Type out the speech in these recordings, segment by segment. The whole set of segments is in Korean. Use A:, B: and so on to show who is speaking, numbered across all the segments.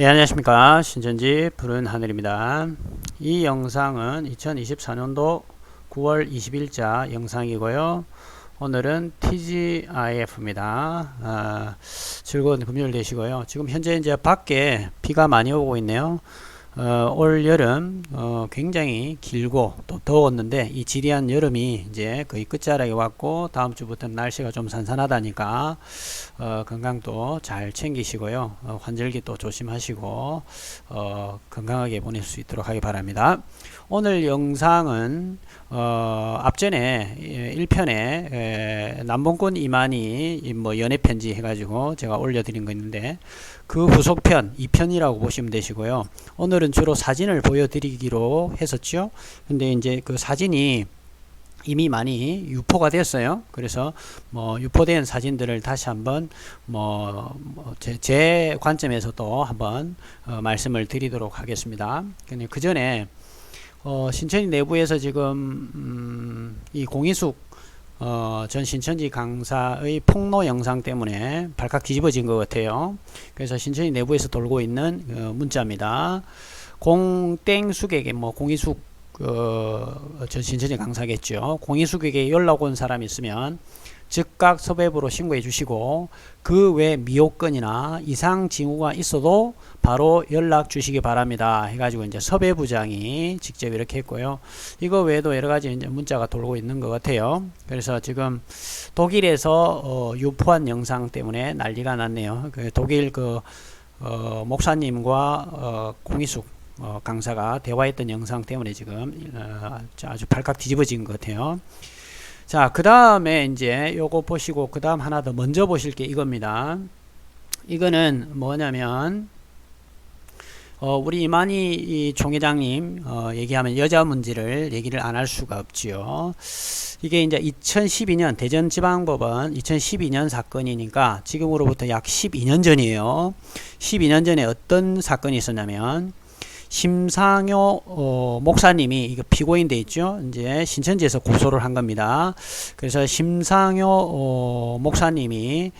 A: 예, 안녕하십니까. 신천지 푸른 하늘입니다. 이 영상은 2024년도 9월 20일자 영상이고요. 오늘은 TGIF입니다. 아, 즐거운 금요일 되시고요. 지금 현재 이제 밖에 비가 많이 오고 있네요. 어, 올 여름 어, 굉장히 길고 또 더웠는데 이 지리한 여름이 이제 거의 끝자락에 왔고 다음 주부터는 날씨가 좀 산산하다니까 어, 건강도 잘 챙기시고요 어, 환절기 또 조심하시고 어, 건강하게 보낼 수 있도록 하기 바랍니다. 오늘 영상은 어, 앞전에 1편에 에, 남봉꾼 이만희 이뭐 연애 편지 해가지고 제가 올려드린 거 있는데 그 후속편 2편이라고 보시면 되시고요. 오늘은 주로 사진을 보여드리기로 했었죠. 근데 이제 그 사진이 이미 많이 유포가 됐어요. 그래서 뭐 유포된 사진들을 다시 한번 뭐제 제 관점에서도 한번 어, 말씀을 드리도록 하겠습니다. 그 전에 어, 신천지 내부에서 지금 음, 이 공희숙 어, 전 신천지 강사의 폭로 영상 때문에 발칵 뒤집어진 것 같아요. 그래서 신천지 내부에서 돌고 있는 어, 문자입니다. 공땡숙에게 뭐 공희숙 어, 전 신천지 강사겠죠. 공희숙에게 연락 온 사람 있으면 즉각 섭외부로 신고해 주시고 그 외 미호건이나 이상 징후가 있어도 바로 연락 주시기 바랍니다. 해가지고 이제 섭외부장이 직접 이렇게 했고요. 이거 외에도 여러 가지 이제 문자가 돌고 있는 것 같아요. 그래서 지금 독일에서 어, 유포한 영상 때문에 난리가 났네요. 그 독일 그 어, 목사님과 어, 공희숙 어, 강사가 대화했던 영상 때문에 지금 어, 아주 발칵 뒤집어진 것 같아요. 자, 그 다음에 이제 요거 보시고 그 다음 하나 더 먼저 보실 게 이겁니다. 이거는 뭐냐면 어, 우리 이만희 이 총회장님 어, 얘기하면 여자 문제를 얘기를 안 할 수가 없지요. 이게 이제 2012년 대전지방법원 2012년 사건이니까 지금으로부터 약 12년 전이에요. 12년 전에 어떤 사건이 있었냐면 심상효 어, 목사님이 이거 피고인 돼 있죠. 이제 신천지에서 고소를 한 겁니다. 그래서 심상효 어, 목사님이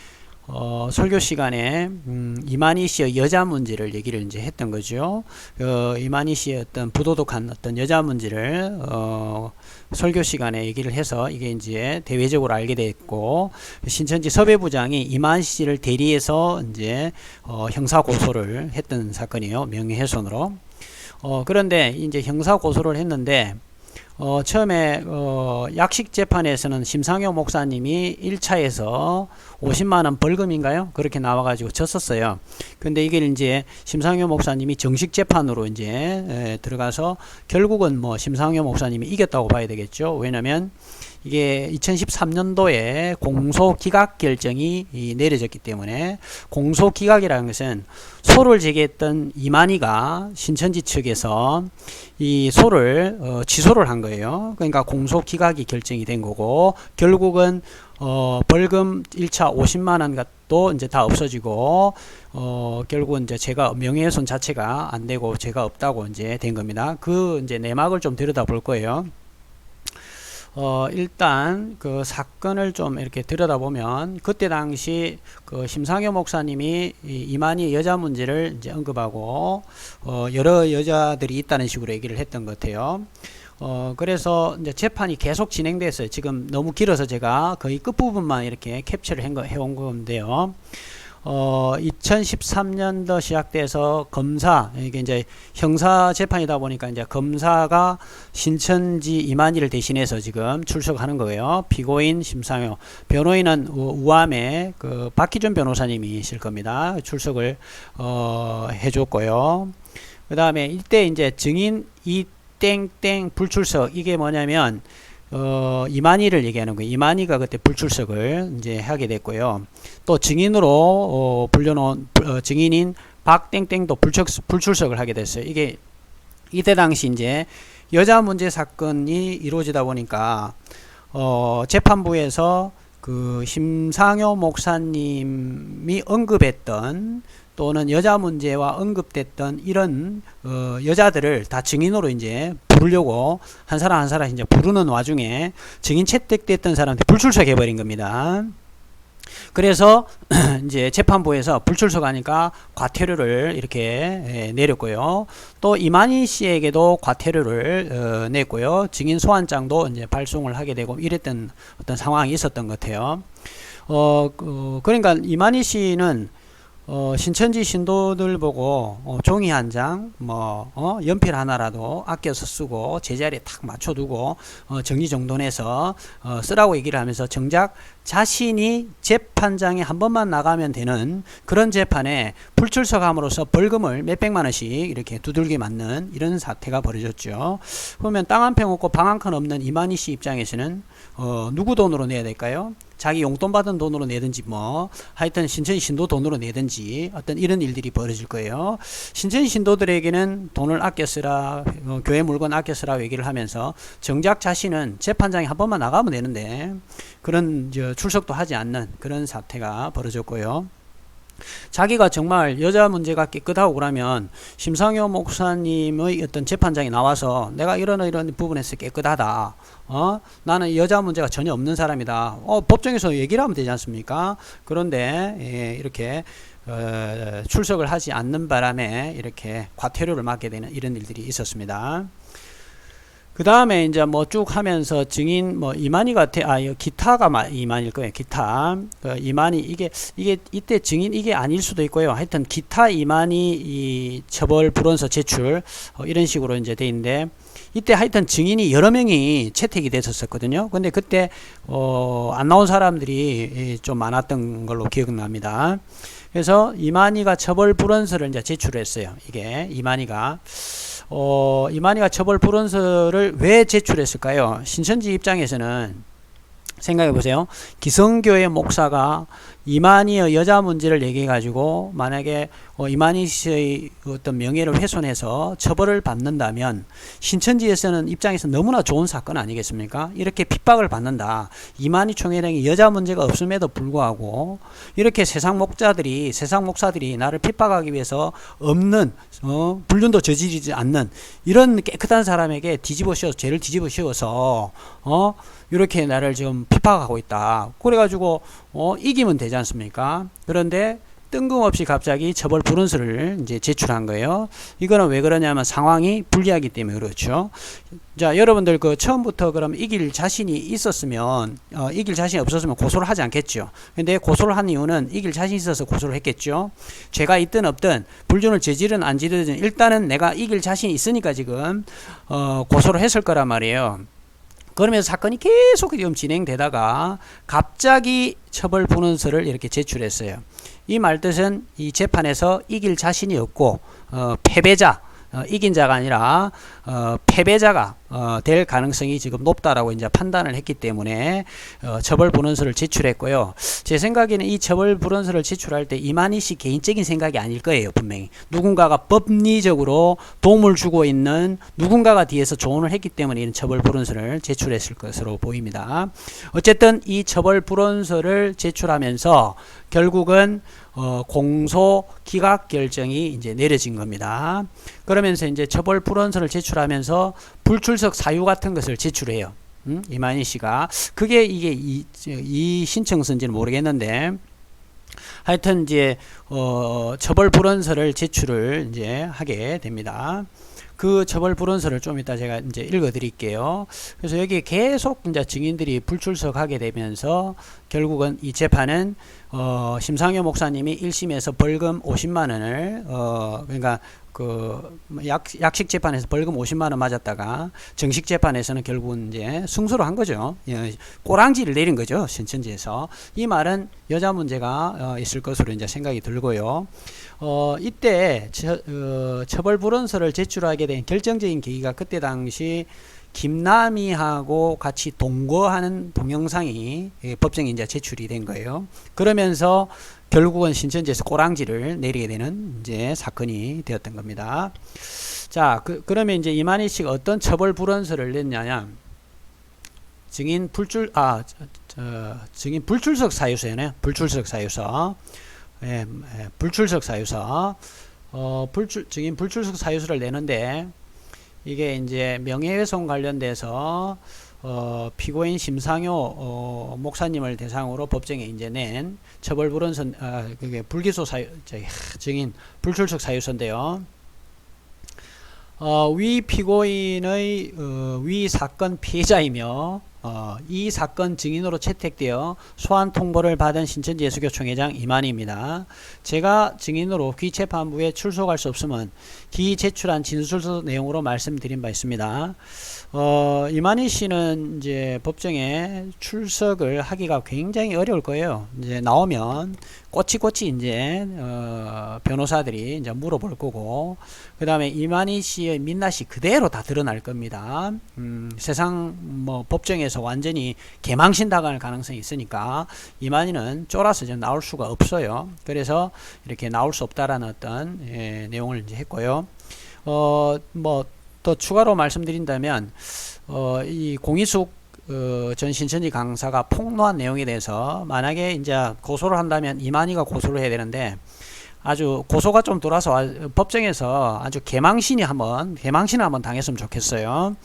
A: 어, 설교 시간에 음, 이만희 씨의 여자 문제를 얘기를 이제 했던 거죠. 어, 이만희 씨의 어떤 부도덕한 어떤 여자 문제를 어, 설교 시간에 얘기를 해서 이게 이제 대외적으로 알게 됐고 신천지 섭외부장이 이만희 씨를 대리해서 이제 어, 형사 고소를 했던 사건이에요. 명예훼손으로. 어, 그런데 이제 형사 고소를 했는데 어, 처음에 어, 약식 재판에서는 심상효 목사님이 1차에서 50만 원 벌금인가요? 그렇게 나와 가지고 졌었어요. 근데 이게 이제 심상효 목사님이 정식 재판으로 이제 에, 들어가서 결국은 뭐 심상효 목사님이 이겼다고 봐야 되겠죠. 왜냐면 이게 2013년도에 공소 기각 결정이 이 내려졌기 때문에 공소 기각이라는 것은 소를 제기했던 이만희가 신천지 측에서 이 소를 어, 취소를 한 거예요. 그러니까 공소 기각이 결정이 된 거고 결국은 어, 벌금 1차 50만 원 것도 이제 다 없어지고 어, 결국은 이제 제가 명예훼손 자체가 안 되고 제가 없다고 이제 된 겁니다. 그 이제 내막을 좀 들여다 볼 거예요. 어, 일단 그 사건을 좀 이렇게 들여다보면 그때 당시 그 심상효 목사님이 이 이만희 여자 문제를 이제 언급하고 어, 여러 여자들이 있다는 식으로 얘기를 했던 것 같아요. 어, 그래서 이제 재판이 계속 진행됐어요. 지금 너무 길어서 제가 거의 끝부분만 이렇게 캡처를 한 거, 해온 건데요. 어, 2013년도 시작돼서 검사, 이게 이제 형사 재판이다 보니까 이제 검사가 신천지 이만희를 대신해서 지금 출석하는 거예요. 피고인 심상효, 변호인은 우- 우암의 그 박희준 변호사님이실 겁니다. 출석을 어, 해줬고요. 그 다음에 이때 이제 증인 이 땡땡 불출석 이게 뭐냐면 어, 이만희를 얘기하는 거예요. 이만희가 그때 불출석을 이제 하게 됐고요. 또 증인으로 어, 불려놓은 어, 증인인 박땡땡도 불출석, 불출석을 하게 됐어요. 이게 이때 당시 이제 여자 문제 사건이 이루어지다 보니까 어, 재판부에서 그 심상효 목사님이 언급했던 또는 여자 문제와 언급됐던 이런 어, 여자들을 다 증인으로 이제 부르려고 한 사람 한 사람 이제 부르는 와중에 증인 채택됐던 사람한테 불출석해 버린 겁니다. 그래서 이제 재판부에서 불출석하니까 과태료를 이렇게 예, 내렸고요. 또 이만희 씨에게도 과태료를 어, 냈고요. 증인 소환장도 이제 발송을 하게 되고 이랬던 어떤 상황이 있었던 것 같아요. 어, 그, 그러니까 이만희 씨는 어, 신천지 신도들 보고 어, 종이 한 장, 뭐 어, 연필 하나라도 아껴서 쓰고 제자리에 탁 맞춰두고 어, 정리정돈해서 어, 쓰라고 얘기를 하면서 정작 자신이 재판장에 한 번만 나가면 되는 그런 재판에 불출석함으로써 벌금을 몇백만 원씩 이렇게 두들겨 맞는 이런 사태가 벌어졌죠. 그러면 땅 한 평 없고 방 한 칸 없는 이만희 씨 입장에서는 어, 누구 돈으로 내야 될까요? 자기 용돈 받은 돈으로 내든지 뭐 하여튼 신천지 신도 돈으로 내든지 어떤 이런 일들이 벌어질 거예요. 신천지 신도들에게는 돈을 아껴 쓰라 어, 교회 물건 아껴 쓰라 얘기를 하면서 정작 자신은 재판장에 한 번만 나가면 되는데 그런 저 출석도 하지 않는 그런 사태가 벌어졌고요. 자기가 정말 여자 문제가 깨끗하고 그러면 심상효 목사님의 어떤 재판장에 나와서 내가 이런 이런 부분에서 깨끗하다. 어? 나는 여자 문제가 전혀 없는 사람이다. 어, 법정에서 얘기를 하면 되지 않습니까? 그런데 예, 이렇게 어, 출석을 하지 않는 바람에 이렇게 과태료를 맞게 되는 이런 일들이 있었습니다. 그 다음에 이제 뭐 쭉 하면서 증인 뭐 이만희 같아 아 기타가 마, 이만일 거예요 기타. 그 이만희 이게 이게 이때 증인 이게 아닐 수도 있고요. 하여튼 기타 이만희 이 처벌 불원서 제출 어, 이런 식으로 이제 돼 있는데 이때 하여튼 증인이 여러 명이 채택이 됐었거든요. 근데 그때 어, 안 나온 사람들이 좀 많았던 걸로 기억납니다. 그래서 이만희가 처벌 불원서를 이제 제출했어요 이게. 이만희가 어, 이만희가 처벌 불원서를 왜 제출했을까요? 신천지 입장에서는 생각해 보세요. 기성교회 목사가 이만희의 여자 문제를 얘기해 가지고 만약에 어, 이만희 씨의 어떤 명예를 훼손해서 처벌을 받는다면 신천지에서는 입장에서 너무나 좋은 사건 아니겠습니까? 이렇게 핍박을 받는다. 이만희 총회장이 여자 문제가 없음에도 불구하고 이렇게 세상 목자들이 세상 목사들이 나를 핍박하기 위해서 없는 어, 불륜도 저지르지 않는 이런 깨끗한 사람에게 뒤집어 씌워서 죄를 뒤집어 씌워서 어 이렇게 나를 지금 핍박하고 있다. 그래가지고 어, 이기면 되지 않습니까? 그런데 뜬금없이 갑자기 처벌 불원서를 이제 제출한 거예요. 이거는 왜 그러냐면 상황이 불리하기 때문에 그렇죠. 자, 여러분들 그 처음부터 그럼 이길 자신이 있었으면 어, 이길 자신이 없었으면 고소를 하지 않겠죠. 근데 고소를 한 이유는 이길 자신이 있어서 고소를 했겠죠. 죄가 있든 없든 불륜을 저지른 안 지르든 일단은 내가 이길 자신이 있으니까 지금 어, 고소를 했을 거란 말이에요. 그러면서 사건이 계속 진행되다가 갑자기 처벌 분원서를 이렇게 제출했어요. 이 말뜻은 이 재판에서 이길 자신이 없고 어, 패배자 어, 이긴 자가 아니라 어, 패배자가 어, 될 가능성이 지금 높다라고 이제 판단을 했기 때문에 어, 처벌 불원서를 제출했고요. 제 생각에는 이 처벌 불원서를 제출할 때 이만희 씨 개인적인 생각이 아닐 거예요, 분명히. 누군가가 법리적으로 도움을 주고 있는 누군가가 뒤에서 조언을 했기 때문에 이런 처벌 불원서를 제출했을 것으로 보입니다. 어쨌든 이 처벌 불원서를 제출하면서 결국은 어, 공소 기각 결정이 이제 내려진 겁니다. 그러면서 이제 처벌 불원서를 제출하면서 불출석 사유 같은 것을 제출해요. 음? 이만희 씨가 그게 이게 이, 이 신청서인지는 모르겠는데 하여튼 이제 어, 처벌 불원서를 제출을 이제 하게 됩니다. 그 처벌 불원서를 좀 이따 제가 이제 읽어 드릴게요. 그래서 여기 계속 이제 증인들이 불출석하게 되면서 결국은 이 재판은 어, 심상효 목사님이 1심에서 벌금 50만 원을 어, 그러니까 그 약, 약식 재판에서 벌금 50만 원 맞았다가 정식 재판에서는 결국은 이제 승소를 한 거죠. 예, 꼬랑지를 내린 거죠. 신천지에서. 이 말은 여자 문제가 어, 있을 것으로 이제 생각이 들고요. 어, 이때 처, 어, 처벌 불원서를 제출하게 된 결정적인 계기가 그때 당시 김남희하고 같이 동거하는 동영상이 예, 법정에 이제 제출이 된 거예요. 그러면서 결국은 신천지에서 꼬랑지를 내리게 되는 이제 사건이 되었던 겁니다. 자, 그, 그러면 이제 이만희 씨가 어떤 처벌 불원서를 냈냐냐? 증인 불출 아 저, 저, 증인 불출석 사유서네 불출석 사유서 예, 예, 불출석 사유서 어 불출 증인 불출석 사유서를 내는데 이게 이제 명예훼손 관련돼서 어, 피고인 심상효 어, 목사님을 대상으로 법정에 이제 낸 처벌 불원선 아, 그게 불기소 사유 저기, 하, 증인 불출석 사유서인데요. 어, 위 피고인의 어, 위 사건 피해자이며 어, 이 사건 증인으로 채택되어 소환 통보를 받은 신천지 예수교 총회장 이만희입니다. 제가 증인으로 귀재판부에 출석할 수 없으면 기 제출한 진술서 내용으로 말씀드린 바 있습니다. 어, 이만희 씨는 이제 법정에 출석을 하기가 굉장히 어려울 거예요. 이제 나오면 꼬치꼬치 이제 어, 변호사들이 이제 물어볼 거고, 그 다음에 이만희 씨의 민낯이 그대로 다 드러날 겁니다. 음, 세상 뭐 법정에서 완전히 개망신 당할 가능성이 있으니까 이만희는 쫄아서 지금 나올 수가 없어요. 그래서 이렇게 나올 수 없다라는 어떤 예, 내용을 이제 했고요. 어, 뭐더 추가로 말씀드린다면 어, 이 공희숙 어, 전 신천지 강사가 폭로한 내용에 대해서 만약에 이제 고소를 한다면 이만희가 고소를 해야 되는데 아주 고소가 좀 돌아서 와- 법정에서 아주 개망신이 한번 개망신을 한번 당했으면 좋겠어요.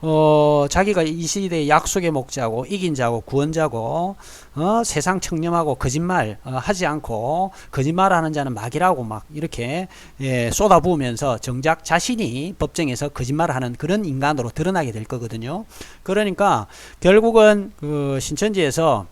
A: 어, 자기가 이 시대의 약속의 목자고 이긴 자고 구원자고 어, 세상 청렴하고 거짓말 어, 하지 않고 거짓말하는 자는 막이라고 막 이렇게 예, 쏟아부으면서 정작 자신이 법정에서 거짓말을 하는 그런 인간으로 드러나게 될 거거든요. 그러니까 결국은 그 신천지에서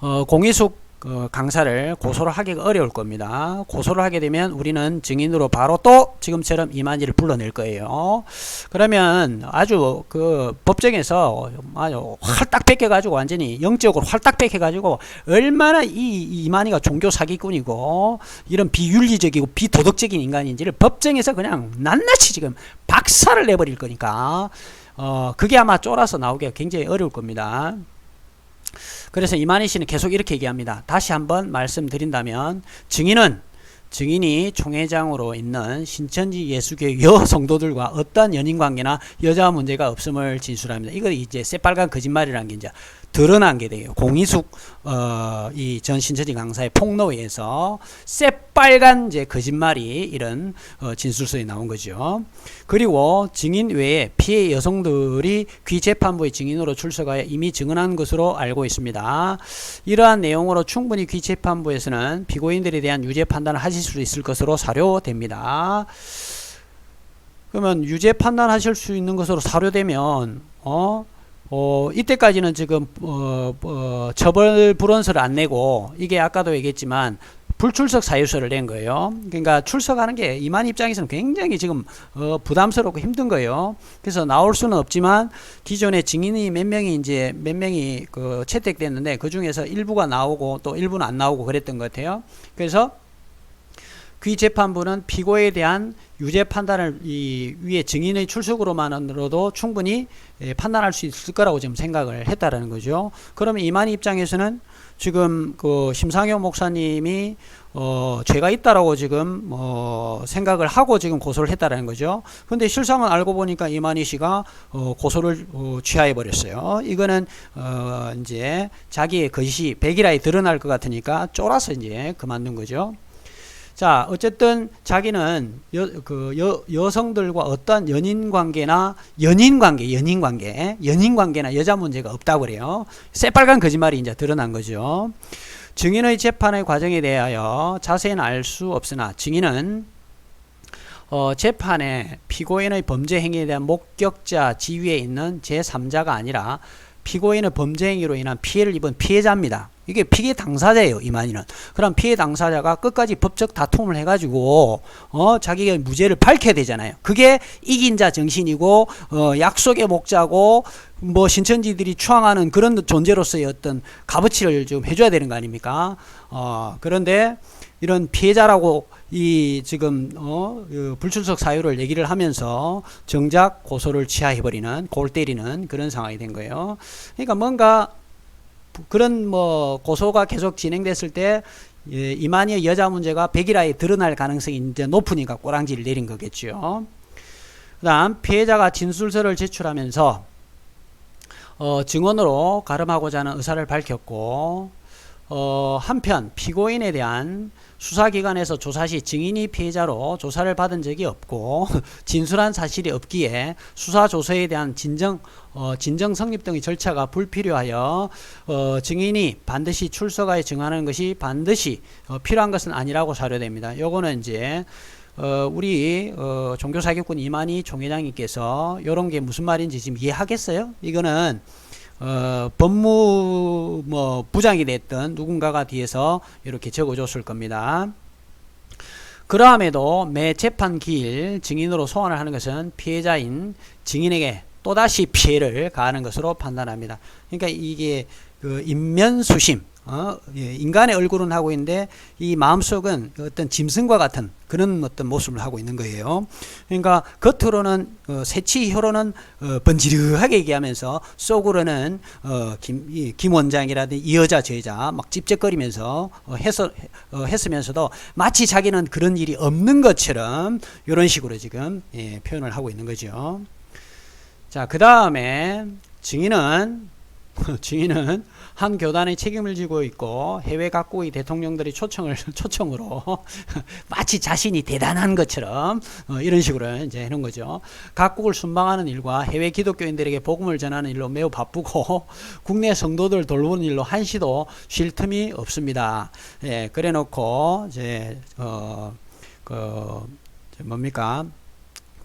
A: 어, 공희숙 그 강사를 고소를 하기가 어려울 겁니다. 고소를 하게 되면 우리는 증인으로 바로 또 지금처럼 이만희를 불러낼 거예요. 그러면 아주 그 법정에서 아주 활딱 뺏겨가지고 완전히 영적으로 활딱 뺏겨가지고 얼마나 이 이만희가 종교 사기꾼이고 이런 비윤리적이고 비도덕적인 인간인지를 법정에서 그냥 낱낱이 지금 박살을 내버릴 거니까 어 그게 아마 쫄아서 나오기가 굉장히 어려울 겁니다. 그래서 이만희 씨는 계속 이렇게 얘기합니다. 다시 한번 말씀드린다면 증인은 증인이 총회장으로 있는 신천지 예수교 여 성도들과 어떠한 연인 관계나 여자 문제가 없음을 진술합니다. 이거 이제 새빨간 거짓말이라는 게 이제 드러난 게 돼요. 공희숙 어, 이전 신천지 강사의 폭로에 의해서 새빨간 이제 거짓말이 이런 어, 진술서에 나온 거죠. 그리고 증인 외에 피해 여성들이 귀 재판부의 증인으로 출석하여 이미 증언한 것으로 알고 있습니다. 이러한 내용으로 충분히 귀 재판부에서는 피고인들에 대한 유죄 판단을 하실 수 있을 것으로 사료됩니다. 그러면 유죄 판단하실 수 있는 것으로 사료되면 어? 어, 이때까지는 지금 어, 어, 처벌 불원서를 안 내고 이게 아까도 얘기했지만 불출석 사유서를 낸 거예요. 그러니까 출석하는 게 이만 입장에서는 굉장히 지금 어, 부담스럽고 힘든 거예요. 그래서 나올 수는 없지만 기존에 증인이 몇 명이 이제 몇 명이 그 채택됐는데 그 중에서 일부가 나오고 또 일부는 안 나오고 그랬던 것 같아요. 그래서 귀 재판부는 피고에 대한 유죄 판단을 이 위에 증인의 출석으로만으로도 충분히 예, 판단할 수 있을 거라고 지금 생각을 했다라는 거죠. 그러면 이만희 입장에서는 지금 그 심상효 목사님이 어 죄가 있다라고 지금 어 생각을 하고 지금 고소를 했다라는 거죠. 근데 실상은 알고 보니까 이만희 씨가 어 고소를 어 취하해 버렸어요. 이거는 어 이제 자기의 거짓이 백일하에 드러날 것 같으니까 쫄아서 이제 그만둔 거죠. 자, 어쨌든 자기는 여, 그 여, 여성들과 어떤 연인 관계나 연인 관계, 연인 관계, 연인 관계나 여자 문제가 없다고 그래요. 새빨간 거짓말이 이제 드러난 거죠. 증인의 재판의 과정에 대하여 자세히는 알 수 없으나 증인은 어, 재판에 피고인의 범죄 행위에 대한 목격자 지위에 있는 제3자가 아니라 피고인의 범죄 행위로 인한 피해를 입은 피해자입니다. 이게 피해 당사자예요, 이만희는. 그럼 피해 당사자가 끝까지 법적 다툼을 해가지고, 어, 자기가 무죄를 밝혀야 되잖아요. 그게 이긴 자 정신이고, 어, 약속의 목자고, 뭐, 신천지들이 추앙하는 그런 존재로서의 어떤 값어치를 좀 해줘야 되는 거 아닙니까? 어, 그런데 이런 피해자라고 이 지금 어 그 불출석 사유를 얘기를 하면서 정작 고소를 취하해버리는 골 때리는 그런 상황이 된 거예요. 그러니까 뭔가 그런 뭐 고소가 계속 진행됐을 때 예, 이만희의 여자 문제가 백일화에 드러날 가능성이 이제 높으니까 꼬랑지를 내린 거겠죠. 그다음 피해자가 진술서를 제출하면서 어, 증언으로 가름하고자 하는 의사를 밝혔고 어, 한편 피고인에 대한 수사기관에서 조사 시 증인이 피해자로 조사를 받은 적이 없고 진술한 사실이 없기에 수사 조서에 대한 진정 어, 진정 성립 등의 절차가 불필요하여 어, 증인이 반드시 출석하여 증언하는 것이 반드시 어, 필요한 것은 아니라고 사료됩니다. 요거는 이제 어, 우리 어, 종교사기꾼 이만희 총회장님께서 이런 게 무슨 말인지 지금 이해하겠어요? 이거는 어, 법무 뭐 부장이 됐던 누군가가 뒤에서 이렇게 적어줬을 겁니다. 그러함에도 매 재판 기일 증인으로 소환을 하는 것은 피해자인 증인에게 또다시 피해를 가하는 것으로 판단합니다. 그러니까 이게 그 인면수심, 어, 예, 인간의 얼굴은 하고 있는데 이 마음속은 어떤 짐승과 같은 그런 어떤 모습을 하고 있는 거예요. 그러니까 겉으로는 어, 새치 혀로는 어, 번지르하게 얘기하면서 속으로는 어, 김, 이, 김 원장이라든지 이 여자 저 여자 막 찝쩍거리면서 어, 해서 어, 했으면서도 마치 자기는 그런 일이 없는 것처럼 이런 식으로 지금 예, 표현을 하고 있는 거죠. 자, 그 다음에 증인은 증인은 한 교단의 책임을 지고 있고 해외 각국의 대통령들이 초청을 초청으로 마치 자신이 대단한 것처럼 어, 이런 식으로 이제 하는 거죠. 각국을 순방하는 일과 해외 기독교인들에게 복음을 전하는 일로 매우 바쁘고 국내 성도들 돌보는 일로 한시도 쉴 틈이 없습니다. 예, 그래놓고 이제 어 그 뭡니까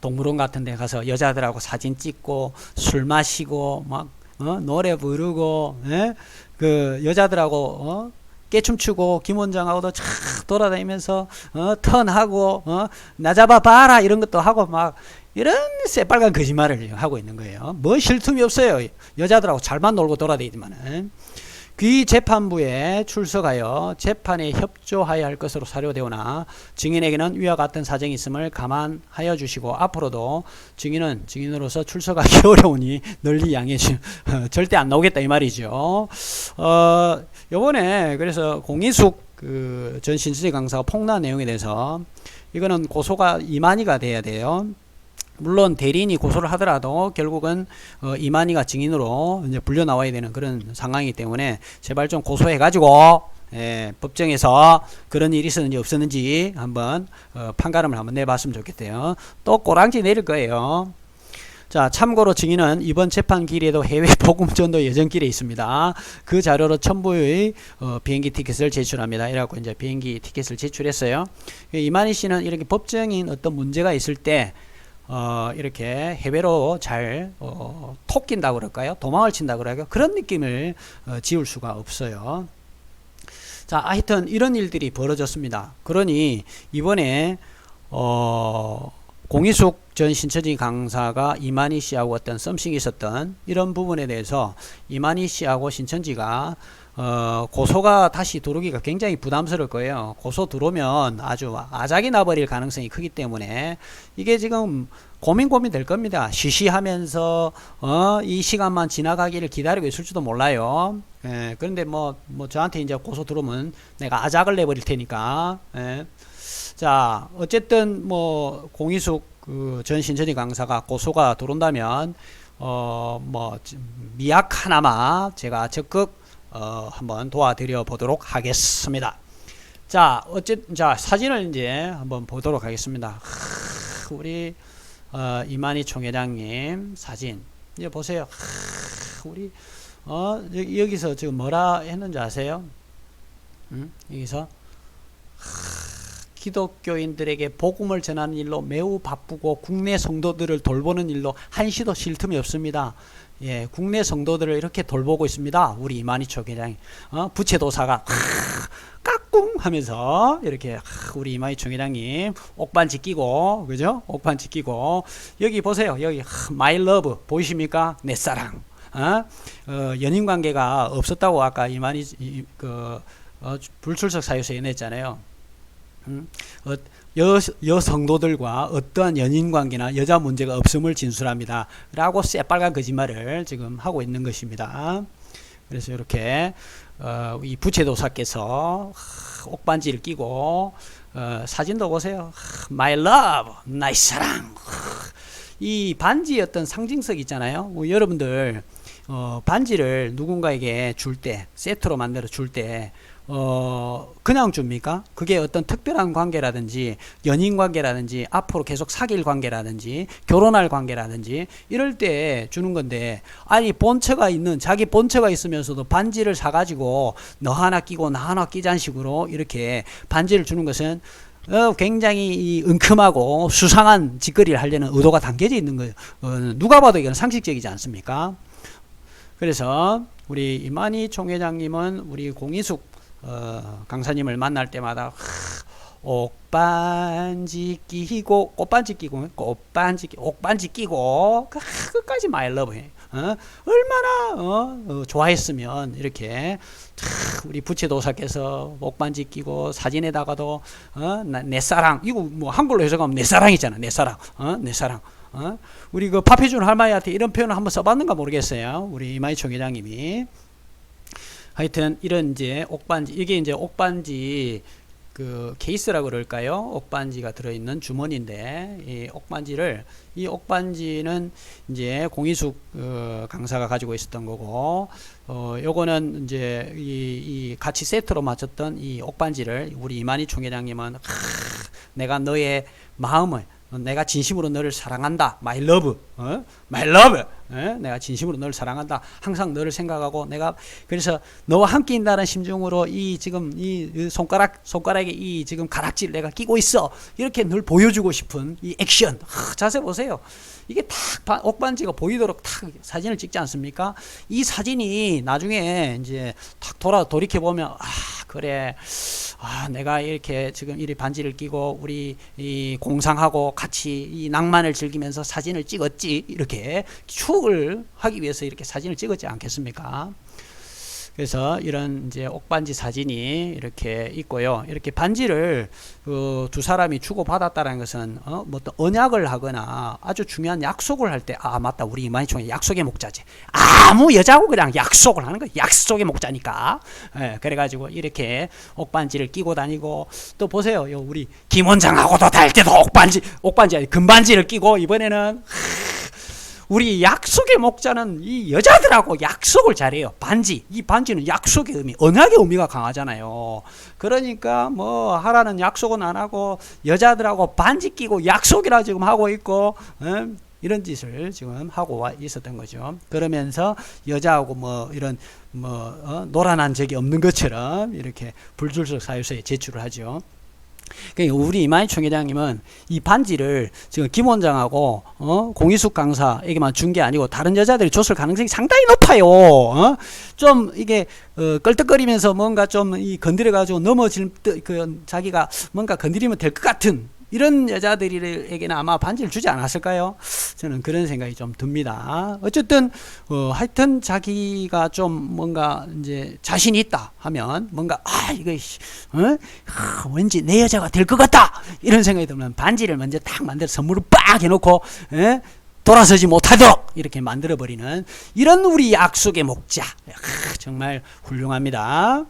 A: 동물원 같은 데 가서 여자들하고 사진 찍고 술 마시고 막 어? 노래 부르고 예? 그 여자들하고 어? 깨춤 추고 김 원장하고도 쫙 돌아다니면서 어? 턴하고 어? 나 잡아 봐라 이런 것도 하고 막 이런 새빨간 거짓말을 하고 있는 거예요. 뭐 쉴 틈이 없어요. 여자들하고 잘만 놀고 돌아다니지만은. 귀 재판부에 출석하여 재판에 협조하여야 할 것으로 사료되오나 증인에게는 위와 같은 사정이 있음을 감안하여 주시고 앞으로도 증인은 증인으로서 출석하기 어려우니 널리 양해해 주 절대 안 나오겠다 이 말이죠. 어, 요번에 그래서 공이숙 그전 신수지 강사가 폭로한 내용에 대해서 이거는 고소가 이만희가 돼야 돼요. 물론 대리인이 고소를 하더라도 결국은 어, 이만희가 증인으로 이제 불려 나와야 되는 그런 상황이기 때문에 제발 좀 고소해 가지고 예, 법정에서 그런 일이 있었는지 없었는지 한번 어, 판가름을 한번 내봤으면 좋겠대요. 또 꼬랑지 내릴 거예요. 자, 참고로 증인은 이번 재판 길에도 해외 복음 전도 예정 길에 있습니다. 그 자료로 첨부의 어, 비행기 티켓을 제출합니다. 이래갖고 이제 비행기 티켓을 제출했어요. 이만희 씨는 이렇게 법정인 어떤 문제가 있을 때 어, 이렇게 해외로 잘, 어, 톡 낀다고 그럴까요? 도망을 친다고 그럴까요? 그런 느낌을 어, 지울 수가 없어요. 자, 하여튼 이런 일들이 벌어졌습니다. 그러니 이번에, 어, 공희숙 전 신천지 강사가 이만희 씨하고 어떤 썸씽이 있었던 이런 부분에 대해서 이만희 씨하고 신천지가 어, 고소가 다시 들어오기가 굉장히 부담스러울 거예요. 고소 들어오면 아주 아작이 나버릴 가능성이 크기 때문에 이게 지금 고민 고민 될 겁니다. 쉬쉬하면서 어, 이 시간만 지나가기를 기다리고 있을지도 몰라요. 예, 그런데 뭐, 뭐 저한테 이제 고소 들어오면 내가 아작을 내버릴 테니까. 예. 자, 어쨌든 뭐 공희숙 그 전 신천지 강사가 고소가 들어온다면 어, 뭐 미약 하나마 제가 적극 어, 한번 도와드려 보도록 하겠습니다. 자, 어쨌든 자 사진을 이제 한번 보도록 하겠습니다. 하, 우리 어, 이만희 총회장님 사진 이제 보세요. 하, 우리 어, 여기, 서 지금 뭐라 했는지 아세요? 음? 여기서 하, 기독교인들에게 복음을 전하는 일로 매우 바쁘고 국내 성도들을 돌보는 일로 한시도 쉴 틈이 없습니다. 예, 국내 성도들을 이렇게 돌보고 있습니다. 우리 이만희 총회장이 어, 부채도사가 까꿍 하면서 이렇게 우리 이만희 총회장님 옥반지 끼고 그죠? 옥반지 끼고 여기 보세요. 여기 마이 러브 보이십니까? 내 사랑. 어? 어, 연인 관계가 없었다고 아까 이만희 그 어, 불출석 사유서에 냈잖아요. 음? 어, 여, 여성도들과 어떠한 연인 관계나 여자 문제가 없음을 진술합니다. 라고 새빨간 거짓말을 지금 하고 있는 것입니다. 그래서 이렇게 어, 이 부채도사께서 옥반지를 끼고 어, 사진도 보세요. My love, 나의 사랑. 이 반지의 어떤 상징성 있잖아요. 뭐 여러분들 어, 반지를 누군가에게 줄 때, 세트로 만들어 줄 때, 어, 그냥 줍니까? 그게 어떤 특별한 관계라든지 연인 관계라든지 앞으로 계속 사귈 관계라든지 결혼할 관계라든지 이럴 때 주는 건데 아니 본처가 있는 자기 본처가 있으면서도 반지를 사가지고 너 하나 끼고 나 하나 끼자는 식으로 이렇게 반지를 주는 것은 어, 굉장히 이 은큼하고 수상한 짓거리를 하려는 의도가 담겨져 있는 거예요. 어, 누가 봐도 이건 상식적이지 않습니까? 그래서 우리 이만희 총회장님은 우리 공희숙 어, 강사님을 만날 때마다 하, 옥반지 끼고 꽃반지 끼고 꽃반지 끼 옥반지 끼고 그, 끝까지 마일러브해. 어? 얼마나 어? 어, 좋아했으면 이렇게 참 우리 부채도사께서 옥반지 끼고 사진에다가도 어? 나, 내 사랑 이거 뭐 한글로 해석하면 내 사랑이잖아 내 사랑 어? 내 사랑 어? 우리 그 파피준 할머니한테 이런 표현을 한번 써봤는가 모르겠어요 우리 이마희 총회장님이 하여튼 이런 이제 옥반지 이게 이제 옥반지 그 케이스라 그럴까요? 옥반지가 들어있는 주머니인데 이 옥반지를 이 옥반지는 이제 공희숙 어, 강사가 가지고 있었던 거고 어 요거는 이제 이, 이 같이 세트로 맞췄던 이 옥반지를 우리 이만희 총회장님은 하, 내가 너의 마음을 어, 내가 진심으로 너를 사랑한다. My love. 어? My love. 예? 내가 진심으로 너를 사랑한다. 항상 너를 생각하고 내가 그래서 너와 함께 있다는 심정으로 이 지금 이 손가락 손가락에 이 지금 가락지를 내가 끼고 있어. 이렇게 늘 보여주고 싶은 이 액션. 하, 자세 보세요. 이게 탁 바- 옥반지가 보이도록 탁 사진을 찍지 않습니까? 이 사진이 나중에 이제 탁 돌아 돌이켜 보면 아 그래 아 내가 이렇게 지금 이 반지를 끼고 우리 이 공상하고 같이 이 낭만을 즐기면서 사진을 찍었지 이렇게 추 억을 하기 위해서 이렇게 사진을 찍었지 않겠습니까? 그래서 이런 이제 옥반지 사진이 이렇게 있고요. 이렇게 반지를 그 두 사람이 주고 받았다는 것은 어, 뭐 언약을 하거나 아주 중요한 약속을 할 때 아 맞다. 우리 이만희 총회 약속의 목자지. 아무 여자하고 그냥 약속을 하는 거야. 약속의 목자니까. 예, 그래가지고 이렇게 옥반지를 끼고 다니고 또 보세요. 요 우리 김 원장하고도 달 때도 옥반지 옥반지 아니 금반지를 끼고 이번에는 우리 약속의 목자는 이 여자들하고 약속을 잘해요. 반지. 이 반지는 약속의 의미, 언약의 의미가 강하잖아요. 그러니까 뭐 하라는 약속은 안 하고 여자들하고 반지 끼고 약속이라 지금 하고 있고 음, 이런 짓을 지금 하고 와 있었던 거죠. 그러면서 여자하고 뭐 이런 뭐 어, 노란한 적이 없는 것처럼 이렇게 불출석 사유서에 제출을 하죠. 그러니까 우리 이만희 총회장님은 이 반지를 지금 김 원장하고 어? 공희숙 강사에게만 준 게 아니고 다른 여자들이 줬을 가능성이 상당히 높아요. 어? 좀 이게 어, 껄떡거리면서 뭔가 좀 이 건드려 가지고 넘어질 듯, 그 자기가 뭔가 건드리면 될 것 같은 이런 여자들에게는 아마 반지를 주지 않았을까요? 저는 그런 생각이 좀 듭니다. 어쨌든 어, 하여튼 자기가 좀 뭔가 이제 자신이 있다 하면 뭔가 아 이거 씨, 어? 하, 왠지 내 여자가 될 것 같다 이런 생각이 들면 반지를 먼저 딱 만들어 선물을 빡 해놓고 에? 돌아서지 못하도록 이렇게 만들어 버리는 이런 우리 약속의 목자 하, 정말 훌륭합니다.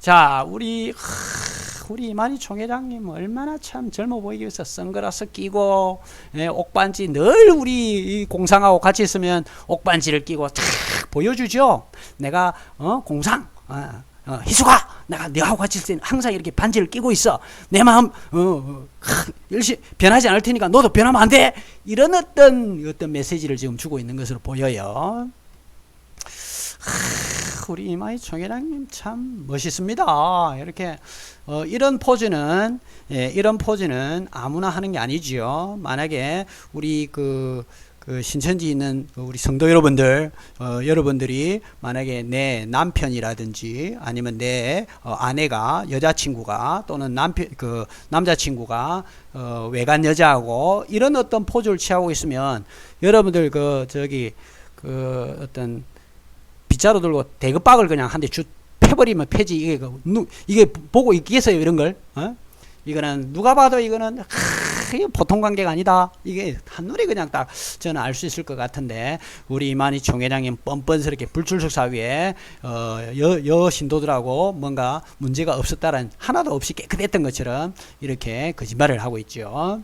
A: 자 우리 하, 우리 이만희 총회장님 얼마나 참 젊어 보이기 위해서 선글라스 끼고 예, 옥반지 늘 우리 이 공상하고 같이 있으면 옥반지를 끼고 탁 보여주죠. 내가 어 공상 어, 어, 희수가 내가 너하고 같이 있을 때 항상 이렇게 반지를 끼고 있어. 내 마음 어, 어, 하, 열심히 변하지 않을 테니까 너도 변하면 안 돼. 이런 어떤 어떤 메시지를 지금 주고 있는 것으로 보여요. 하, 우리 이마희 총회장님 참 멋있습니다. 이렇게 어, 이런 포즈는 예, 이런 포즈는 아무나 하는 게 아니지요. 만약에 우리 그, 그 신천지 있는 그 우리 성도 여러분들, 어, 여러분들이 만약에 내 남편이라든지 아니면 내 어, 아내가 여자친구가 또는 남편 그 남자친구가 어, 외간 여자하고 이런 어떤 포즈를 취하고 있으면 여러분들 그 저기 그 어떤 빗자루 들고 대급박을 그냥 한 대 주 패버리면 패지 이게 그, 누, 이게 보고 있겠어요 이런 걸 어? 이거는 누가 봐도 이거는 하, 이거 보통 관계가 아니다 이게 한눈에 그냥 딱 저는 알 수 있을 것 같은데 우리 이만희 총회장님 뻔뻔스럽게 불출석 사위에 어, 여, 여 신도들하고 뭔가 문제가 없었다는 하나도 없이 깨끗했던 것처럼 이렇게 거짓말을 하고 있죠.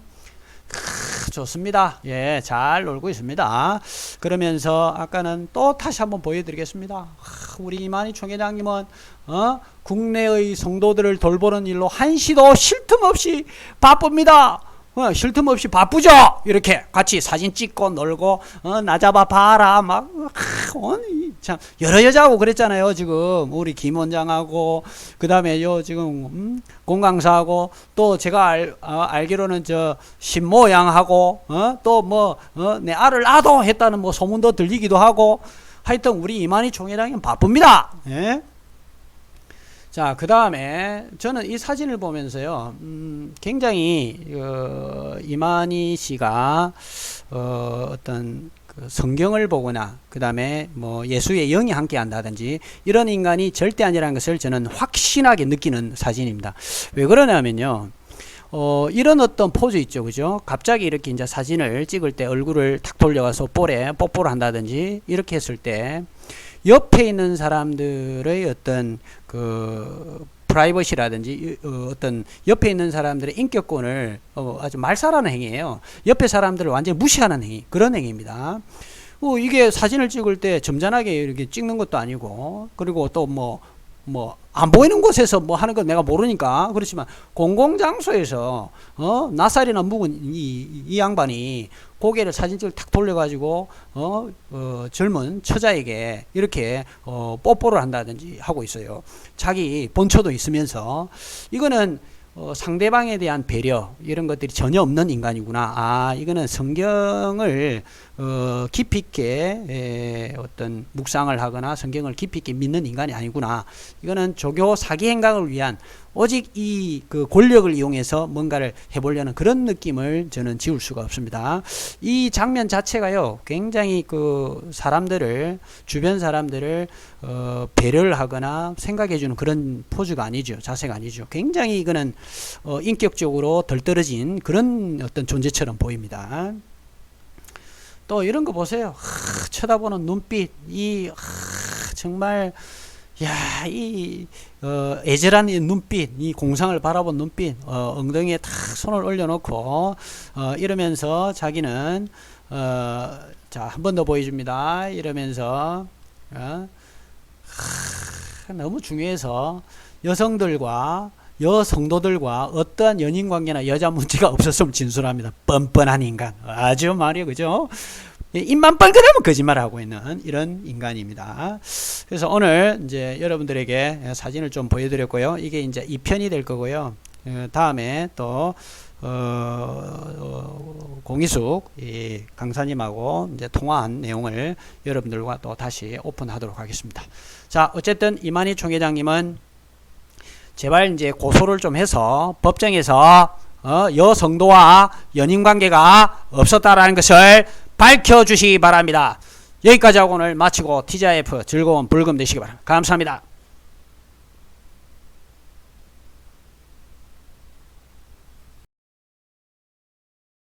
A: 크, 좋습니다. 예, 잘 놀고 있습니다. 그러면서 아까는 또 다시 한번 보여드리겠습니다. 아, 우리 이만희 총회장님은 어? 국내의 성도들을 돌보는 일로 한시도 쉴 틈 없이 바쁩니다. 어, 쉴 틈 없이 바쁘죠. 이렇게 같이 사진 찍고 놀고 어, 나 잡아 봐라 막 아, 아니, 참 여러 여자하고 그랬잖아요. 지금 우리 김 원장하고 그 다음에 요 지금 음, 공강사하고 또 제가 알, 어, 알기로는 저 신모양하고 어, 또 뭐 어, 내 알을 낳아도 했다는 뭐 소문도 들리기도 하고 하여튼 우리 이만희 총회장님 바쁩니다. 예? 자, 그 다음에 저는 이 사진을 보면서요, 음, 굉장히 어, 이만희 씨가 어, 어떤 그 성경을 보거나 그 다음에 뭐 예수의 영이 함께 한다든지 이런 인간이 절대 아니라는 것을 저는 확신하게 느끼는 사진입니다. 왜 그러냐면요. 어, 이런 어떤 포즈 있죠, 그죠? 갑자기 이렇게 이제 사진을 찍을 때 얼굴을 탁 돌려가서 볼에 뽀뽀를 한다든지 이렇게 했을 때 옆에 있는 사람들의 어떤 그 프라이버시라든지 어, 어떤 옆에 있는 사람들의 인격권을 어, 아주 말살하는 행위예요. 옆에 사람들을 완전히 무시하는 행위 그런 행위입니다. 어, 이게 사진을 찍을 때 점잖하게 이렇게 찍는 것도 아니고 그리고 또뭐 뭐안 보이는 곳에서 뭐 하는 건 내가 모르니까 그렇지만 공공장소에서 어 나살이나 묵은 이, 이 양반이 고개를 사진찍을 탁 돌려가지고 어, 어 젊은 처자에게 이렇게 어 뽀뽀를 한다든지 하고 있어요. 자기 본처도 있으면서 이거는 어, 상대방에 대한 배려 이런 것들이 전혀 없는 인간이구나. 아 이거는 성경을 어, 깊이 있게 에, 어떤 묵상을 하거나 성경을 깊이 있게 믿는 인간이 아니구나. 이거는 조교 사기 행각을 위한 오직 이 그 권력을 이용해서 뭔가를 해보려는 그런 느낌을 저는 지울 수가 없습니다. 이 장면 자체가요, 굉장히 그 사람들을 주변 사람들을 어, 배려를 하거나 생각해주는 그런 포즈가 아니죠, 자세가 아니죠. 굉장히 이거는 어, 인격적으로 덜 떨어진 그런 어떤 존재처럼 보입니다. 또 이런 거 보세요. 하, 쳐다보는 눈빛, 이 하, 정말 야, 이 어, 애절한 이 눈빛, 이 공상을 바라본 눈빛, 어, 엉덩이에 탁 손을 올려놓고 어, 이러면서 자기는 어, 자, 한 번 더 보여줍니다. 이러면서 어, 하, 너무 중요해서 여성들과 여성도들과 어떠한 연인 관계나 여자 문제가 없었으면 진술합니다. 뻔뻔한 인간. 아주 말이요. 그죠? 예, 입만 뻘끗하면 거짓말을 하고 있는 이런 인간입니다. 그래서 오늘 이제 여러분들에게 사진을 좀 보여드렸고요. 이게 이제 2편이 될 거고요. 어, 다음에 또 어, 어, 공희숙 이 강사님하고 이제 통화한 내용을 여러분들과 또 다시 오픈하도록 하겠습니다. 자, 어쨌든 이만희 총회장님은 제발 이제 고소를 좀 해서 법정에서 어, 여성도와 연인 관계가 없었다라는 것을 밝혀 주시기 바랍니다. 여기까지 하고 오늘 마치고 TGIF 즐거운 불금 되시기 바랍니다. 감사합니다.